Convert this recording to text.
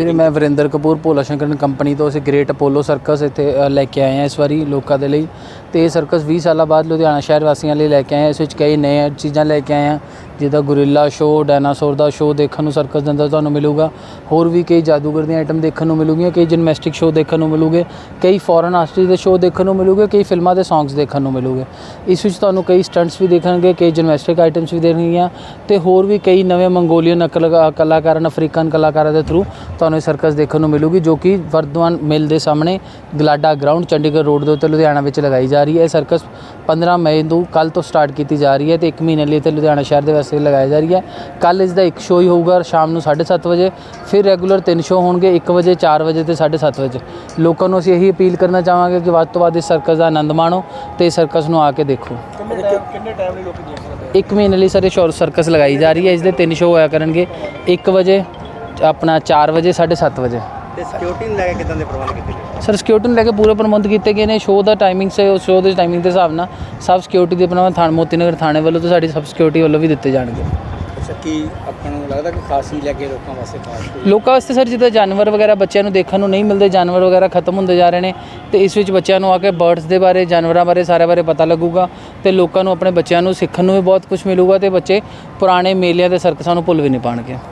ਵੀਰੇ ਮੈਂ ਵਰਿੰਦਰ ਕਪੂਰ ਭੋਲਾ ਸ਼ੰਕਰਨ ਕੰਪਨੀ ਤੋਂ ਅਸੀਂ ਗ੍ਰੇਟ ਅਪੋਲੋ ਸਰਕਸ ਇੱਥੇ ਅ, ਲੈ ਕੇ ਆਏ ਹਾਂ ਇਸ ਵਾਰੀ ਲੋਕਾਂ ਦੇ ਲਈ। ਤੇ ਇਹ ਸਰਕਸ 20 ਸਾਲਾਂ ਬਾਅਦ ਲੁਧਿਆਣਾ ਸ਼ਹਿਰ ਵਾਸੀਆਂ ਲਈ ਲੈ ਕੇ ਆਏ ਹਾਂ ਇਸ ਵਿੱਚ ਕਈ ਨਏ ਚੀਜ਼ਾਂ ਲੈ ਕੇ ਆਏ ਹਾਂ। ਜਿੱਦਾਂ ਗੁਰਿੱਲਾ ਸ਼ੋਅ, ਡਾਇਨਾਸੌਰ ਦਾ ਸ਼ੋਅ ਦੇਖਣ ਨੂੰ ਸਰਕਸ ਦੇ ਅੰਦਰ ਤੁਹਾਨੂੰ ਮਿਲੂਗਾ। ਹੋਰ ਵੀ ਕਈ ਜਾਦੂਗਰ ਦੀਆਂ ਆਈਟਮ ਦੇਖਣ ਨੂੰ ਮਿਲੂਗੀਆਂ, ਕਈ ਜਿਮਨੈਸਟਿਕ ਸ਼ੋਅ ਦੇਖਣ ਨੂੰ ਮਿਲੂਗੇ, ਕਈ ਫੋਰਨ ਆਰਟਿਸਟ ਦੇ ਸ਼ੋਅ ਦੇਖਣ ਨੂੰ ਮਿਲੂਗੇ, ਕਈ ਫਿਲਮਾਂ ਦੇ ਸੌਂਗਸ ਦੇਖਣ ਨੂੰ ਮਿਲੂਗੇ। ਇਸ ਵਿੱਚ ਤੁਹਾਨੂੰ ਕਈ ਸਟੰਟਸ ਵੀ ਦੇਖਣਗੇ, ਕਈ ਜਿਮਨੈਸਟਿਕ ਆਈਟਮਸ ਵੀ ਦੇਖਣਗੀਆਂ ਤੇ ਹੋਰ ਵੀ ਕਈ ਨਵੇਂ ਮੰਗੋਲੀਅਨ ਨਕਲ, ਕਲਾਕਾਰਾਂ, ਅਫਰੀਕਨ ਕਲਾਕਾਰਾਂ ਦੇ ਥਰੂ ਤੁਹਾਨੂੰ ਇਹ ਸਰਕਸ ਦੇਖਣ ਨੂੰ ਮਿਲੂਗੀ, ਜੋ ਕਿ ਵਰਧਮਾਨ ਮਿਲ ਦੇ ਸਾਹਮਣੇ ਗਲਾਡਾ ਗਰਾਊਂਡ ਚੰਡੀਗੜ੍ਹ ਰੋਡ ਦੇ ਉੱਤੇ ਲੁਧਿਆਣਾ ਵਿੱਚ ਲਗਾਈ ਜਾ ਰਹੀ ਹੈ। ਇਹ ਸਰਕਸ 15 ਮਈ ਨੂੰ ਕੱਲ ਤੋਂ ਸਟਾਰਟ ਕੀਤੀ ਜਾ ਰਹੀ ਹੈ ਤੇ 1 ਮਹੀਨੇ ਲਈ ਇੱਥੇ ਲੁਧਿਆਣਾ ਸ਼ਹਿਰ ਦੇ ਵਾਸਤੇ ਲਗਾਈ ਜਾ ਰਹੀ ਹੈ। ਕੱਲ ਇਸ ਦਾ ਇੱਕ ਸ਼ੋਅ ਹੀ ਹੋਊਗਾ ਸ਼ਾਮ ਨੂੰ 7:30 ਵਜੇ। ਫਿਰ ਰੈਗੂਲਰ ਤਿੰਨ ਸ਼ੋਅ ਹੋਣਗੇ 1 ਵਜੇ 4 ਵਜੇ ਤੇ 7:30 ਵਜੇ। ਲੋਕਾਂ ਨੂੰ ਅਸੀਂ ਇਹੀ ਅਪੀਲ ਕਰਨਾ ਚਾਹਾਂਗੇ ਕਿ ਵੱਧ ਤੋਂ ਵੱਧ ਇਸ ਸਰਕਸ ਦਾ ਆਨੰਦ ਮਾਣੋ ਤੇ ਇਸ ਸਰਕਸ ਨੂੰ ਆ ਕੇ ਦੇਖੋ। ਕਿੰਨੇ ਟਾਈਮ ਲਈ ਲੋਕੀ ਦੇਖ ਸਕਦੇ ਇੱਕ ਮਹੀਨੇ ਲਈ ਸਰ ਇਹ ਸ਼ੋਰ ਸਰਕਸ ਲਗਾਈ ਜਾ ਰਹੀ ਹੈ। ਇਸ ਦੇ ਤਿੰਨ ਸ਼ੋਅ ਹੋਇਆ ਕਰਨਗੇ। 1 ਵਜੇ ਆਪਣਾ 4 ਵਜੇ 7:30 ਵਜੇ। ਤੇ ਸਿਕਿਉਰਿਟੀ ਨੂੰ ਲੈ ਕੇ ਕਿਦਾਂ ਦੇ ਪ੍ਰਬੰਧ ਕੀਤੇ ਗਏ? ਸਰ ਸਿਕਿਉਰਿਟੀ ਨੂੰ ਲੈ ਕੇ ਪੂਰੇ ਪ੍ਰਬੰਧ ਕੀਤੇ ਗਏ ਨੇ। ਸ਼ੋਅ ਦਾ ਟਾਈਮਿੰਗ ਸੇ ਸ਼ੋਅ ਦੇ ਟਾਈਮਿੰਗ ਦੇ ਹਿਸਾਬ ਨਾਲ ਸਭ ਸਿਕਿਉਰਿਟੀ ਦੇ ਪ੍ਰਬੰਧ ਥਾਣ ਮੋਤੀ ਨਗਰ ਥਾਣੇ ਵੱਲੋਂ ਤੇ ਸਾਡੀ ਸਬ ਸਿਕਿਉਰਿਟੀ ਵੱਲੋਂ ਵੀ ਦਿੱਤੇ ਜਾਣਗੇ। ਅੱਛਾ ਕੀ ਆਪਾਂ ਨੂੰ ਲੱਗਦਾ ਕਿ ਖਾਸ ਚੀਜ਼ ਲੱਗੇ ਲੋਕਾਂ ਵਾਸਤੇ ਖਾਸ ਲੋਕਾਂ ਵਾਸਤੇ ਸਰ ਜਿੱਦਾਂ ਜਾਨਵਰ ਵਗੈਰਾ ਬੱਚਿਆਂ ਨੂੰ ਦੇਖਣ ਨੂੰ ਨਹੀਂ ਮਿਲਦੇ ਜਾਨਵਰ ਵਗੈਰਾ ਖਤਮ ਹੁੰਦੇ ਜਾ ਰਹੇ ਨੇ ਤੇ ਇਸ ਵਿੱਚ ਬੱਚਿਆਂ ਨੂੰ ਆ ਕੇ ਬਰਡਸ ਦੇ ਬਾਰੇ ਜਾਨਵਰਾਂ ਬਾਰੇ ਸਾਰੇ ਬਾਰੇ ਪਤਾ ਲੱਗੂਗਾ ਤੇ ਲੋਕਾਂ ਨੂੰ ਆਪਣੇ ਬੱਚਿਆਂ ਨੂੰ ਸਿੱਖਣ ਨੂੰ ਵੀ ਬਹੁਤ ਕੁਝ ਮਿਲੂਗਾ ਤੇ ਬੱਚੇ ਪੁਰਾਣੇ ਮੇਲਿਆਂ ਦੇ ਸਰਕਸਾਂ ਨੂੰ ਭੁੱਲ ਵੀ ਨਹੀਂ ਪਾਣਗੇ।